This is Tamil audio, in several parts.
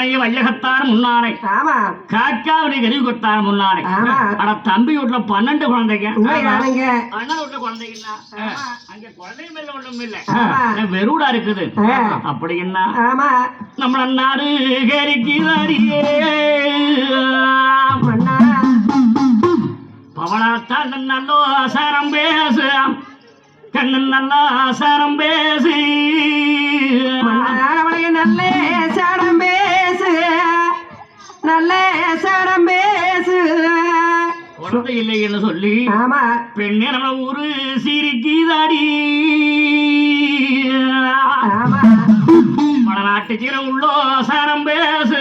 வரைய வையகத்தார் முன்னாரை ஆமா. காக்காவடி கருவி கொத்தார் முன்னாரை ஆமா. ஆனா தம்பி வீட்டுல பன்னெண்டு குழந்தைங்க. அண்ணன் வீட்டுல குழந்தைங்க. அங்க குழந்தைங்க மேல ஒண்ணும் இல்ல. வெறுடா இருக்குது. அப்படின்னா நம்மள நாடு கேரிக்கிறாரியே பவனாத்தான் நல்லோ சாரம் பேசு. கண்ணன் நல்லா சாரம் பேசு. நல்ல சடம் பேசு குழந்தை இல்லைன்னு சொல்லி ஆமா. பெண்ணே நம்ம ஊரு சிரிக்குதாடி. ஆமா. வடநாட்டு சீரம் உள்ளோ சாரம் பேசு.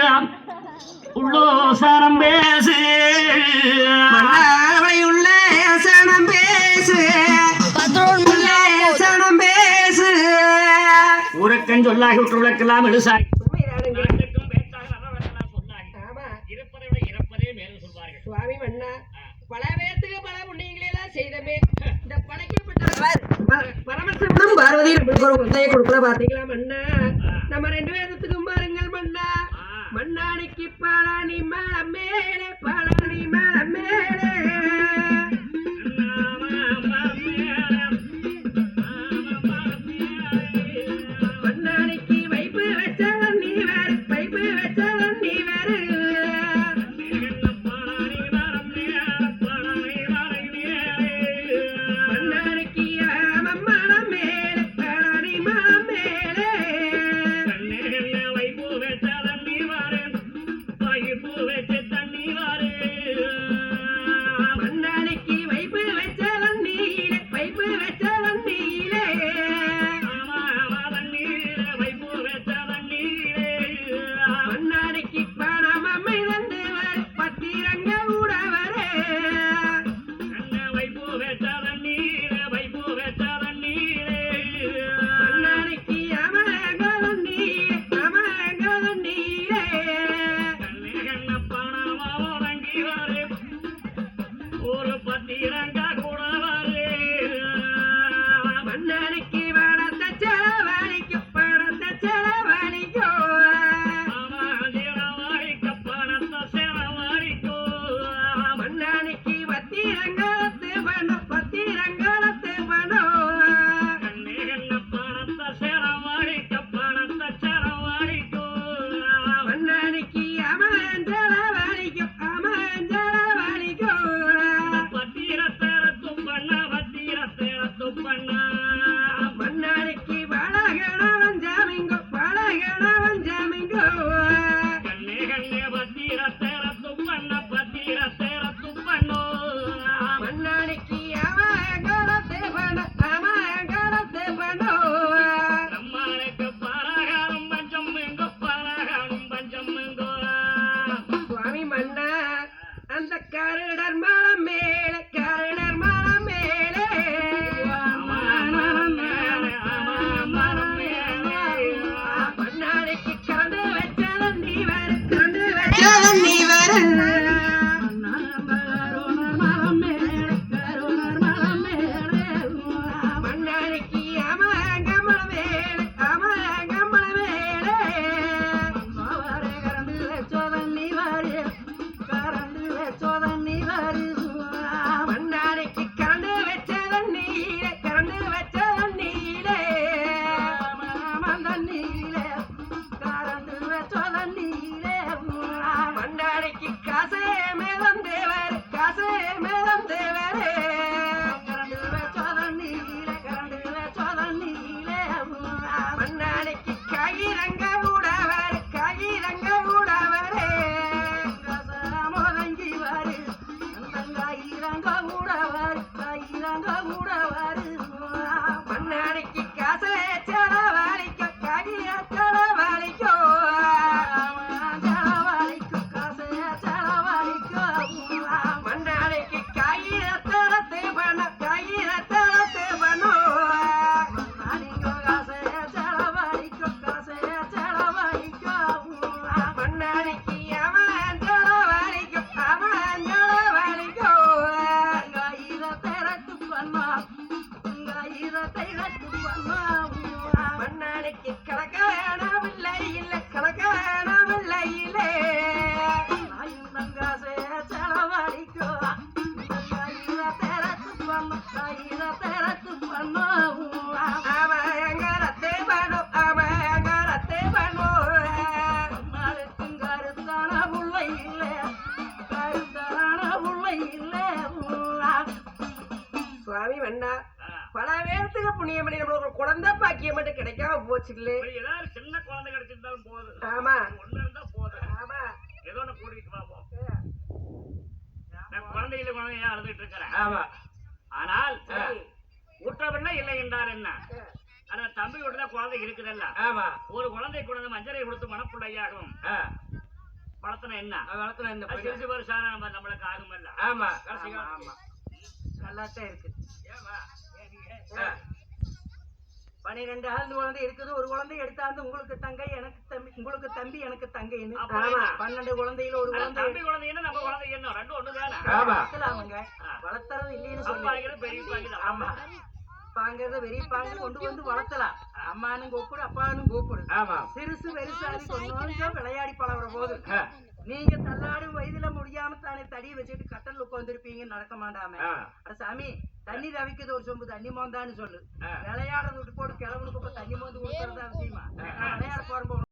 உள்ளோ சாரம் பேசு. உள்ள சடம் பேசு சடம் பேசு. ஊருக்கன் சொல்லாகி விட்டுள்ளக்கெல்லாம் எழுசாகி பல பேர்த்துக்கு பல புண்ணியங்களை எல்லாம் செய்தமே. இந்த படைக்கப்பட்ட பரமசிவனும் பார்வதி ஒரு முத்தையை கொடுக்கல பாத்தீங்களா மன்னா நம்ம ரெண்டு பேர்த்துக்கும் பாருங்கள் மன்னா. மண்ணாடிக்கு பாலாணி மலம் மேலே பாலாணி மண்ணாடிக்கு மண்ணானைக்கு கணக்கானவில்லை இல்லை கணக்கானவில்லை இல்லை. காசே செலவழிக்கோ. தெரத்து பண்ண தெரத்து பண்ணவும் சுவாமி வேண்டாம் பல பேர்த்துக்கு புண்ணியம் பண்ணி நம்மளுக்கு ஒரு குழந்தை பாக்கியம் மட்டும் கிடைக்காம போச்சுங்களே. இப்படி ஏதாவது சின்ன குழந்தை கிடைச்சிருந்தாலும் போதும். ஆமா. ஒண்ணு இருந்தா போதும். ஆமா. ஏதோ ஒண்ணு கூட்டிட்டு வா போ. நான் குழந்தையில குழந்தையா அழுதுட்டு இருக்கிறேன் ஆமா. ஆனால். ஊற்றவில்லை இல்லை என்றார் என்ன? ஆனா தம்பி விட குழந்தை இருக்குதல்ல. ஆமா. ஒரு குழந்தை குழந்தை மஞ்சளை கொடுத்து மனப்பிள்ளையாகும் வளர்த்தன என்ன? இந்த அது பையன். சிறுசு வருஷம் நம்ம நம்மளுக்கு ஆகுமல்ல ஆமா. ஆமா, நல்லாத்தான் இருக்கு. ஏம்மா? ஏங்க? ஆ, பன்னிரெண்டு ஆண்டு குழந்தை இருக்குது. ஒரு குழந்தை எடுத்தாந்து உங்களுக்கு தங்கை எனக்கு தம்பி உங்களுக்கு தம்பி எனக்கு தங்கைன்னு? பன்னெண்டு குழந்தையில ஒரு குழந்தை. தம்பி குழந்தை என்ன? நம்ம குழந்தை என்ன? ரெண்டும் ஒண்ணுதானே? ஆ. வளர்த்துறது இல்லைன்னு சொல்லி. அப்பாங்கிறது பெரியப்பாங்கிறது ஆமா. பாங்கிறத பெரியப்பாங்க கொண்டு வந்து வளர்த்தலாம். அம்மானும் கூப்பிடு அப்பானும் கூப்பிடு. ஆமா. சிறுசு பெருசாதி கொஞ்சம் விளையாடி பழகுற போது. நீங்க தள்ளாடும் வயதுல காரணத்தானே தடியை வச்சுட்டு கட்டல்ல உட்காந்துருப்பீங்க நடக்க மாட்டாம. சாமி தண்ணி தவிக்கிறது ஒரு சொம்பு தண்ணி மோந்தான்னு சொல்லு. விளையாட விட்டு போட்டு கிளம்புனு தண்ணி மோந்து கொடுக்கறதா விஷயமா? விளையாட போறப்போ